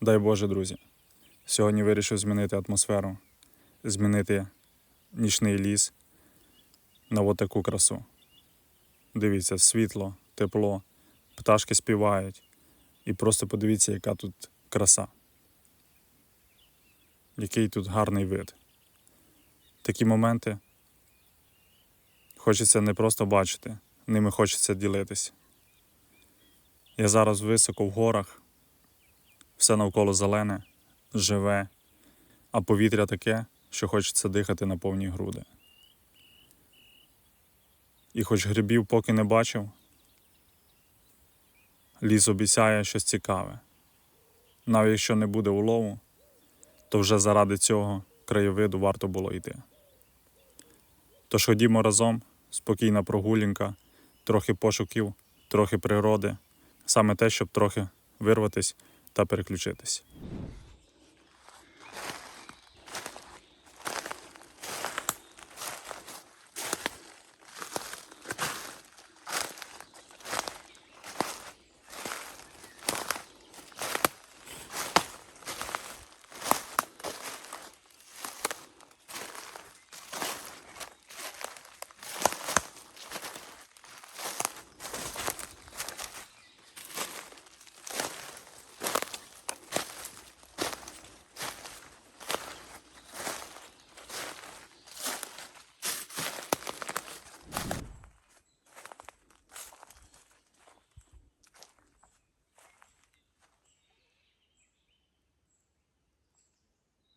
Дай Боже, друзі. Сьогодні вирішив змінити атмосферу, змінити нічний ліс на отаку красу. Дивіться, світло, тепло, пташки співають. І просто подивіться, яка тут краса. Який тут гарний вид. Такі моменти хочеться не просто бачити, ними хочеться ділитись. Я зараз високо в горах, все навколо зелене, живе, а повітря таке, що хочеться дихати на повні груди. І хоч грибів поки не бачив, ліс обіцяє щось цікаве. Навіть якщо не буде улову, то вже заради цього краєвиду варто було йти. Тож ходімо разом, спокійна прогулянка, трохи пошуків, трохи природи, саме те, щоб трохи вирватись та переключитись.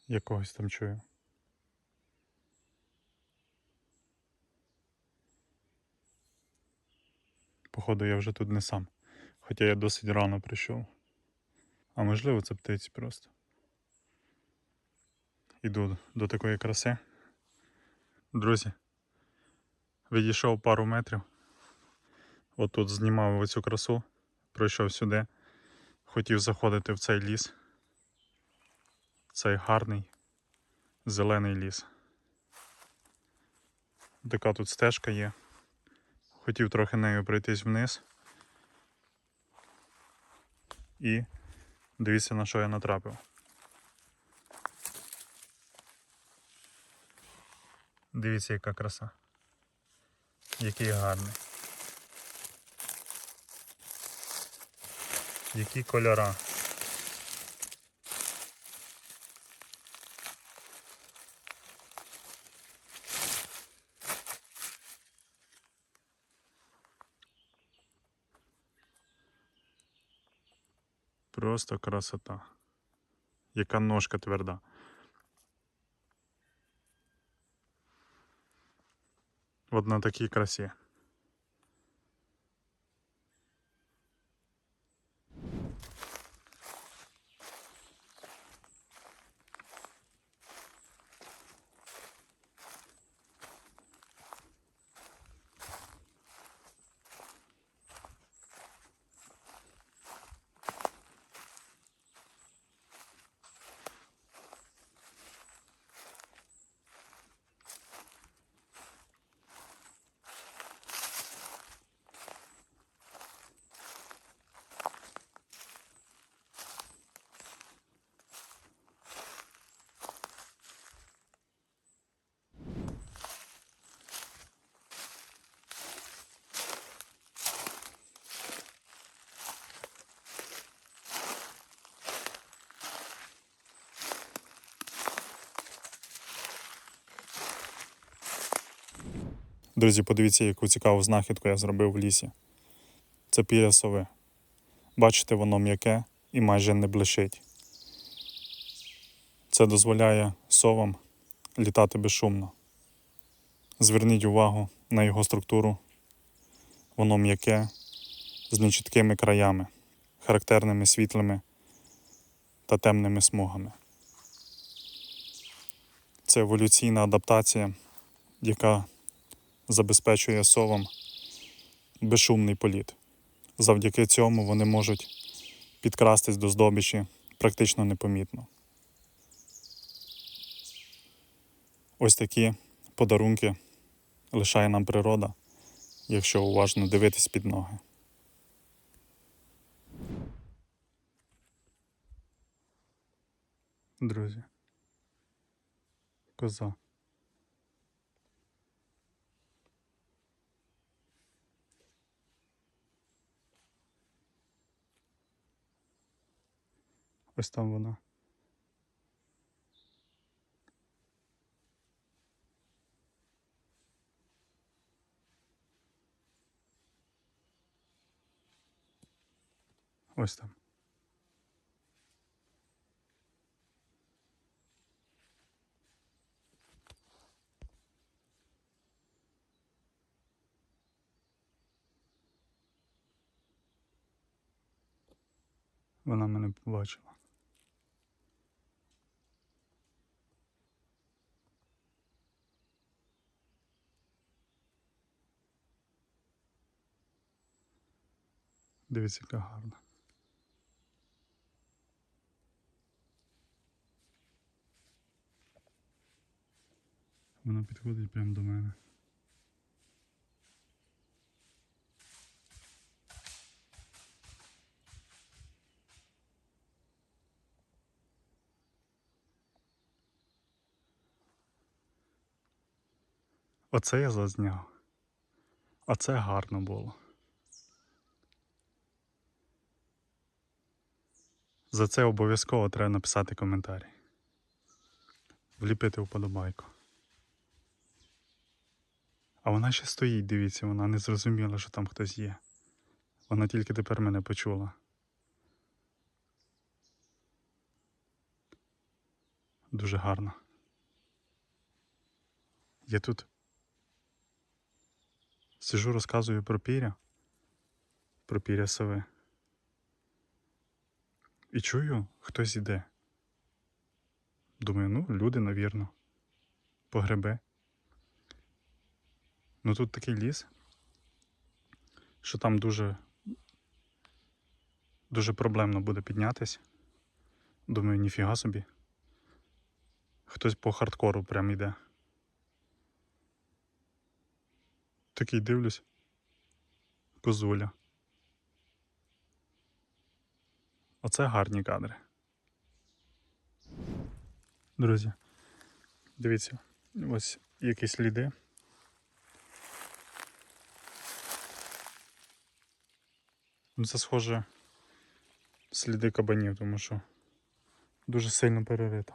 Я когось там чую. Походу, я вже тут не сам. Хоча я досить рано прийшов. А можливо, це птиці просто. Іду до такої краси. Друзі, відійшов пару метрів. Отут знімав оцю красу, прийшов сюди, хотів заходити в цей ліс. Цей гарний зелений ліс. Така тут стежка є. Хотів трохи нею пройтись вниз. І дивіться на що я натрапив. Дивіться, яка краса. Який гарний. Які кольора. Просто красота. Яка ножка тверда. От на такій красі. Друзі, подивіться, яку цікаву знахідку я зробив в лісі. Це піря сови. Бачите, воно м'яке і майже не блищить. Це дозволяє совам літати безшумно. Зверніть увагу на його структуру. Воно м'яке, з нечіткими краями, характерними світлими та темними смугами. Це еволюційна адаптація, яка забезпечує совам безшумний політ. Завдяки цьому вони можуть підкрастись до здобичі практично непомітно. Ось такі подарунки лишає нам природа, якщо уважно дивитись під ноги. Друзі. Коза. Ось там вона. Ось там. Вона мене побачила. Дивіться, яка гарна. Вона підходить прямо до мене. Оце я зазняв. Оце гарно було. За це обов'язково треба написати коментарі. Вліпити вподобайку. А вона ще стоїть, дивіться, вона не зрозуміла, що там хтось є. Вона тільки тепер мене почула. Дуже гарно. Я тут сижу, розказую про піря, про піря сови. І чую, хтось іде. Думаю, ну, люди, навірно, погребе. Ну тут такий ліс, що там дуже, дуже проблемно буде піднятись. Думаю, ніфіга собі. Хтось по хардкору прям іде. Такий дивлюсь. Козуля. Оце гарні кадри. Друзі, дивіться, ось якісь сліди. Ну, Це схоже сліди кабанів, тому що дуже сильно перерито.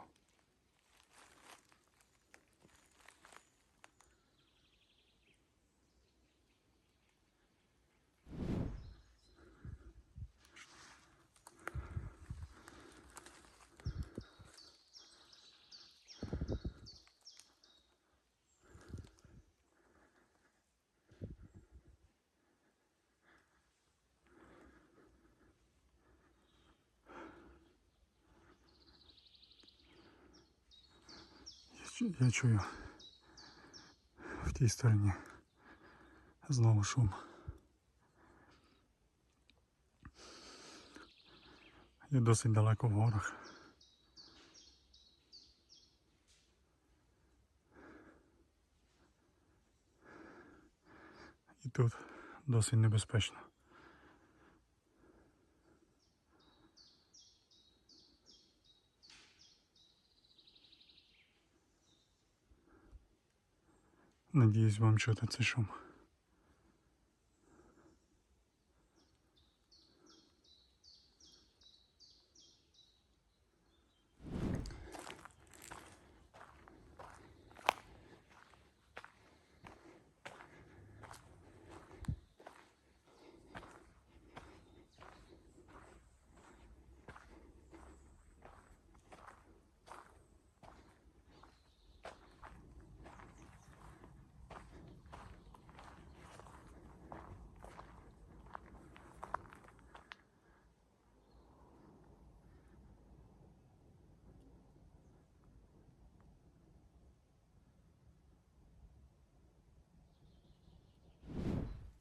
Я чую в тій стороні знову шум. Я досить далеко в горах. І тут досить небезпечно. Надіюсь, вам чути цей шум.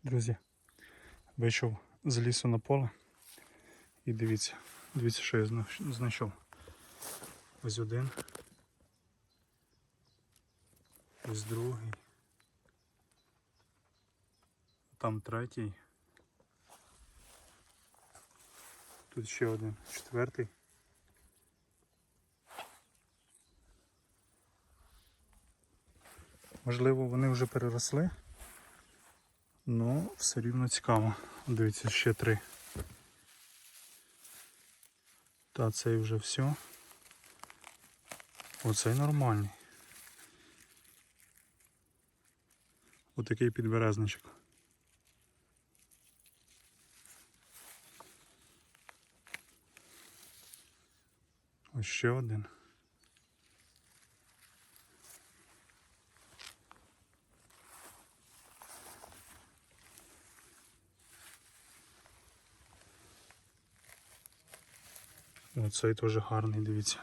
Друзі, вийшов з лісу на поле і дивіться, дивіться, що я знайшов. Ось один. Ось другий. Там третій. Тут ще один, четвертий. Можливо, вони вже переросли. Ну, все рівно цікаво. Дивіться, ще три. Та цей вже все. Оцей нормальний. Отакий підберезничок. Ось ще один. Оцей теж гарний, дивіться.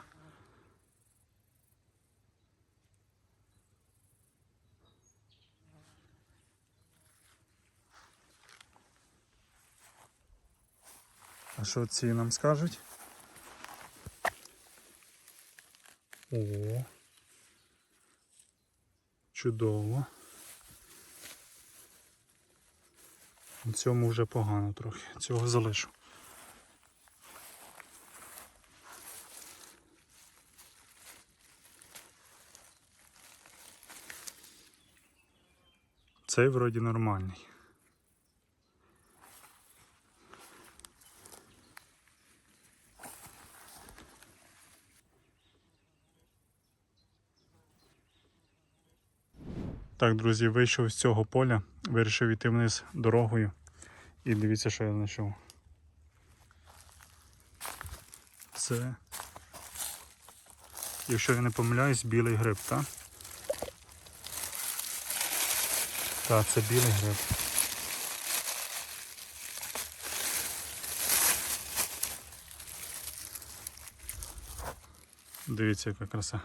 А що ці нам скажуть? О. Чудово. Цьому вже погано трохи. Цього залишу. Цей вроді нормальний. Так, друзі, вийшов з цього поля, вирішив йти вниз дорогою. І дивіться, що я знайшов. Це, якщо я не помиляюсь, білий гриб, так? Так, це білий гриб. Дивіться, яка краса.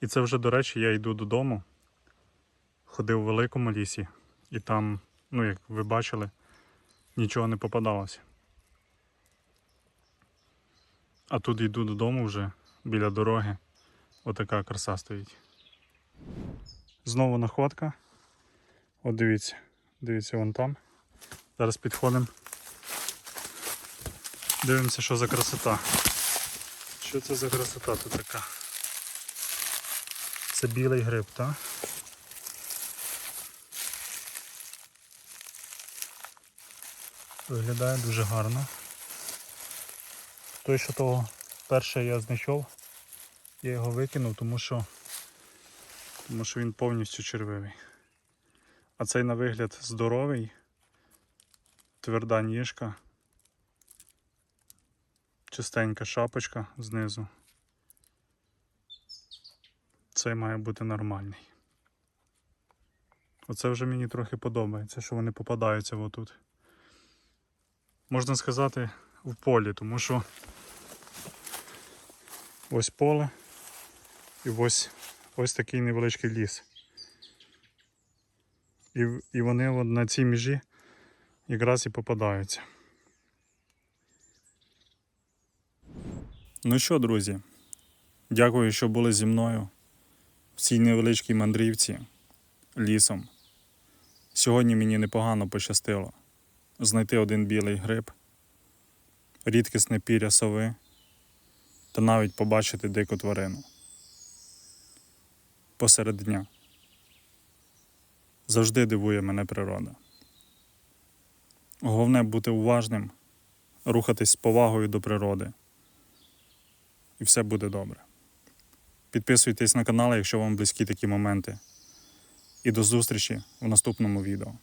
І це вже, до речі, я йду додому. Ходив у великому лісі, і там, ну як ви бачили, нічого не попадалося. А тут йду додому вже біля дороги. Отака краса стоїть. Знову находка. От дивіться, дивіться вон там. Зараз підходимо. Дивимося, що за красота. Що це за красота тут така? Це білий гриб, так? Виглядає дуже гарно. Той, що того перше я знайшов, я його викинув, тому що, тому що він повністю червивий. А цей на вигляд здоровий, тверда ніжка, чистенька шапочка знизу. Цей має бути нормальний. Оце вже мені трохи подобається, що вони попадаються отут. Можна сказати, в полі, тому що ось поле і ось, ось такий невеличкий ліс. І, і вони от на цій межі якраз і попадаються. Ну що, друзі, дякую, що були зі мною в цій невеличкій мандрівці лісом. Сьогодні мені непогано пощастило знайти один білий гриб, рідкісне піря сови та навіть побачити дику тварину посеред дня. Завжди дивує мене природа. Головне бути уважним, рухатись з повагою до природи. І все буде добре. Підписуйтесь на канал, якщо вам близькі такі моменти. І до зустрічі в наступному відео.